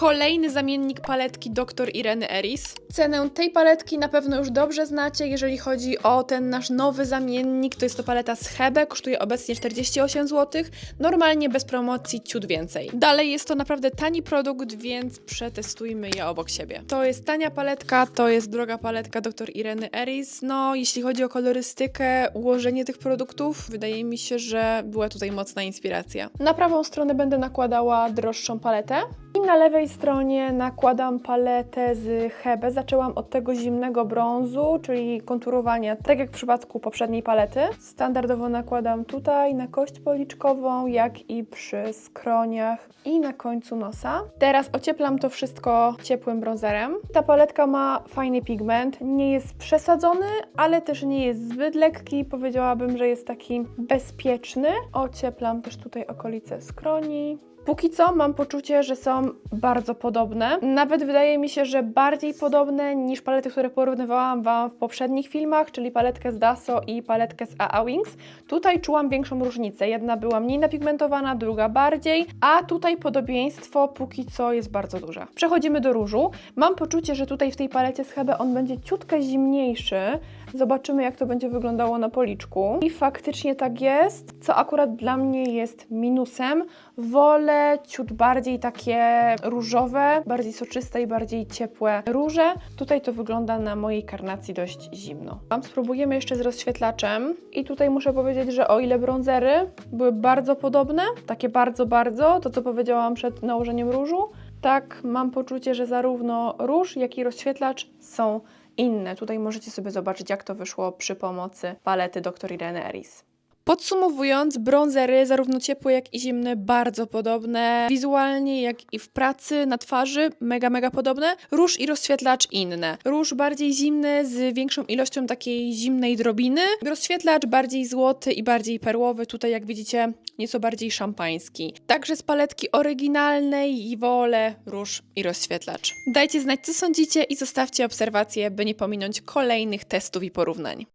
Kolejny zamiennik paletki Dr. Ireny Eris. Cenę tej paletki na pewno już dobrze znacie, jeżeli chodzi o ten nasz nowy zamiennik. To jest to paleta z Hebe, kosztuje obecnie 48 zł. Normalnie bez promocji ciut więcej. Dalej jest to naprawdę tani produkt, więc przetestujmy je obok siebie. To jest tania paletka, to jest droga paletka Dr. Ireny Eris. No, jeśli chodzi o kolorystykę, ułożenie tych produktów, wydaje mi się, że była tutaj mocna inspiracja. Na prawą stronę będę nakładała droższą paletę. I na lewej stronie nakładam paletę z Hebe. Zaczęłam od tego zimnego brązu, czyli konturowania, tak jak w przypadku poprzedniej palety. Standardowo nakładam tutaj na kość policzkową, jak i przy skroniach i na końcu nosa. Teraz ocieplam to wszystko ciepłym bronzerem. Ta paletka ma fajny pigment, nie jest przesadzony, ale też nie jest zbyt lekki. Powiedziałabym, że jest taki bezpieczny. Ocieplam też tutaj okolice skroni. Póki co mam poczucie, że są bardzo podobne. Nawet wydaje mi się, że bardziej podobne niż palety, które porównywałam Wam w poprzednich filmach, czyli paletkę z Daso i paletkę z AA Wings. Tutaj czułam większą różnicę. Jedna była mniej napigmentowana, druga bardziej, a tutaj podobieństwo póki co jest bardzo duże. Przechodzimy do różu. Mam poczucie, że tutaj w tej palecie z Hebe on będzie ciutkę zimniejszy. Zobaczymy, jak to będzie wyglądało na policzku. I faktycznie tak jest, co akurat dla mnie jest minusem. Wolę ciut bardziej takie różowe, bardziej soczyste i bardziej ciepłe róże. Tutaj to wygląda na mojej karnacji dość zimno. Spróbujemy jeszcze z rozświetlaczem. I tutaj muszę powiedzieć, że o ile bronzery były bardzo podobne, takie bardzo, bardzo, to co powiedziałam przed nałożeniem różu, tak mam poczucie, że zarówno róż, jak i rozświetlacz są inne. Tutaj możecie sobie zobaczyć, jak to wyszło przy pomocy palety Dr. Irene Eris. Podsumowując, bronzery, zarówno ciepłe, jak i zimne, bardzo podobne. Wizualnie, jak i w pracy, na twarzy, mega, mega podobne. Róż i rozświetlacz inne. Róż bardziej zimny, z większą ilością takiej zimnej drobiny. Rozświetlacz bardziej złoty i bardziej perłowy. Tutaj, jak widzicie, nieco bardziej szampański. Także z paletki oryginalnej i wolę róż i rozświetlacz. Dajcie znać, co sądzicie i zostawcie obserwacje, by nie pominąć kolejnych testów i porównań.